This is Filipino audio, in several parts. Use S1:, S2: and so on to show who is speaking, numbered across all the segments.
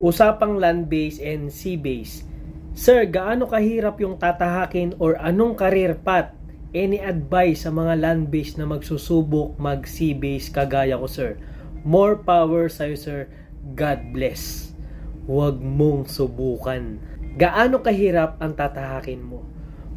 S1: Usapang land base and sea base. Sir, gaano kahirap yung tatahakin or anong career path? Any advice sa mga land base na magsusubok mag sea base kagaya ko, sir? More power sa'yo, sir. God bless. Huwag mong subukan. Gaano kahirap ang tatahakin mo?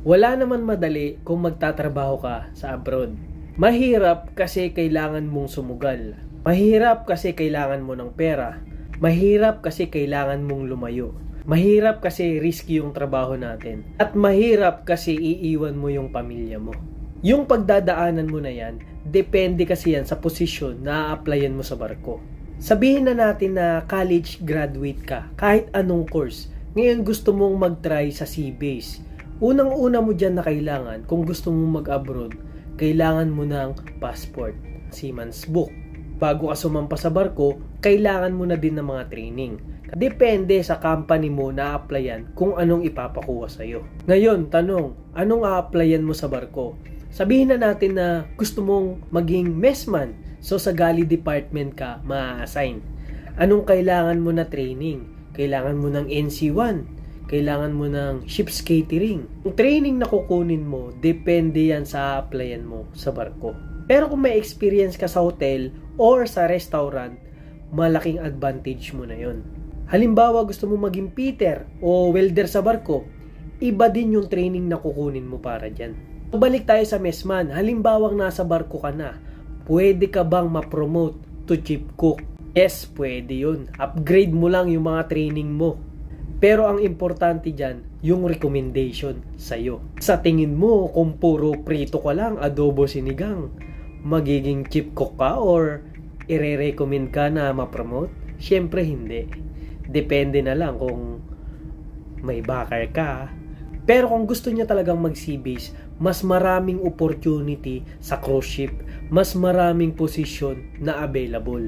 S1: Wala naman madali kung magtatrabaho ka sa abroad. Mahirap kasi kailangan mong sumugal. Mahirap kasi kailangan mo ng pera. Mahirap kasi kailangan mong lumayo. Mahirap kasi risky yung trabaho natin. At mahirap kasi iiwan mo yung pamilya mo. Yung pagdadaanan mo na yan, depende kasi yan sa posisyon na a-applyan mo sa barko. Sabihin na natin na college graduate ka, kahit anong course. Ngayon gusto mong mag-try sa sea base. Unang-una mo dyan na kailangan, kung gusto mong mag-abroad, kailangan mo ng passport, seaman's book. Bago ka sumampa sa barko, kailangan mo na din ng mga training. Depende sa company mo na applyan kung anong ipapakuha sa'yo. Ngayon, tanong, anong a-applyan mo sa barko? Sabihin na natin na gusto mong maging messman, so sa galley department ka ma-assign. Anong kailangan mo na training? Kailangan mo ng NC1, kailangan mo ng ship's catering. Yung training na kukunin mo, depende yan sa applyan mo sa barko. Pero kung may experience ka sa hotel or sa restaurant, malaking advantage mo na yon. Halimbawa, gusto mo maging Peter o welder sa barko, iba din yung training na kukunin mo para dyan. Balik tayo sa messman. Halimbawa, nasa barko ka na, pwede ka bang ma-promote to chief cook? Yes, pwede yun. Upgrade mo lang yung mga training mo. Pero ang importante dyan, yung recommendation sa'yo. Sa tingin mo, kung puro prito ka lang, adobo sinigang, magiging chief cook ka or ire-recommend ka na ma-promote? Siyempre hindi. Depende na lang kung may bakar ka. Pero kung gusto niya talagang mag-sea base, mas maraming opportunity sa cruise ship, mas maraming position na available.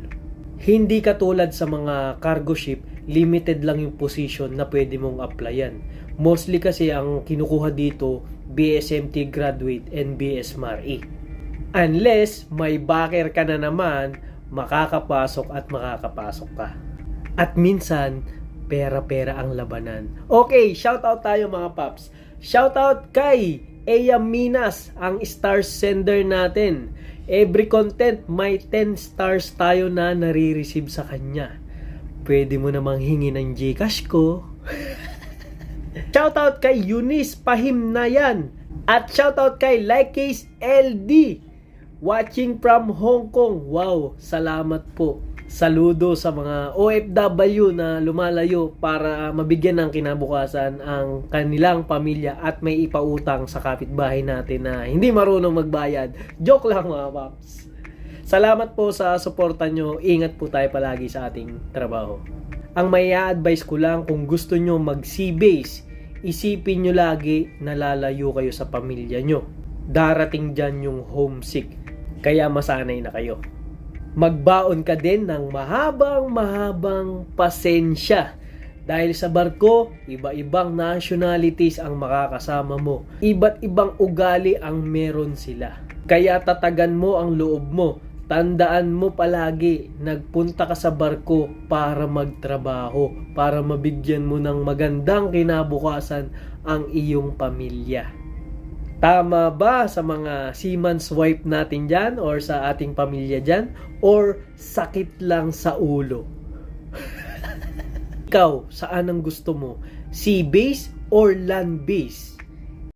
S1: Hindi katulad sa mga cargo ship, limited lang yung position na pwede mong applyan. Mostly kasi ang kinukuha dito, BSMT graduate and BS MARE. Unless may backer ka na naman, makakapasok at makakapasok ka. At minsan, pera-pera ang labanan. Okay, shoutout tayo mga paps. Shoutout kay Eya Minas, ang star sender natin. Every content, may 10 stars tayo na nare-receive sa kanya. Pwede mo namang hingi ng Gcash ko. shoutout kay Eunice Pahimnayan. At shoutout kay Likecase LD. Watching from Hong Kong. Wow, salamat po. Saludo sa mga OFW na lumalayo para mabigyan ng kinabukasan ang kanilang pamilya at may ipautang sa kapitbahay natin na hindi marunong magbayad. Joke lang mga paps. Salamat po sa suporta nyo. Ingat po tayo palagi sa ating trabaho. Ang may advice ko lang kung gusto nyo mag sea base, isipin nyo lagi na lalayo kayo sa pamilya nyo. Darating dyan yung homesick. Kaya masanay na kayo magbaon ka din ng mahabang mahabang pasensya. Dahil sa barko, iba-ibang nationalities ang makakasama mo. Iba't ibang ugali ang meron sila. Kaya tatagan mo ang loob mo. Tandaan mo palagi, nagpunta ka sa barko para magtrabaho, para mabigyan mo ng magandang kinabukasan ang iyong pamilya. Tama ba sa mga seaman's wife natin dyan or sa ating pamilya dyan? Or sakit lang sa ulo? Ikaw, saan ang gusto mo? Sea base or land base?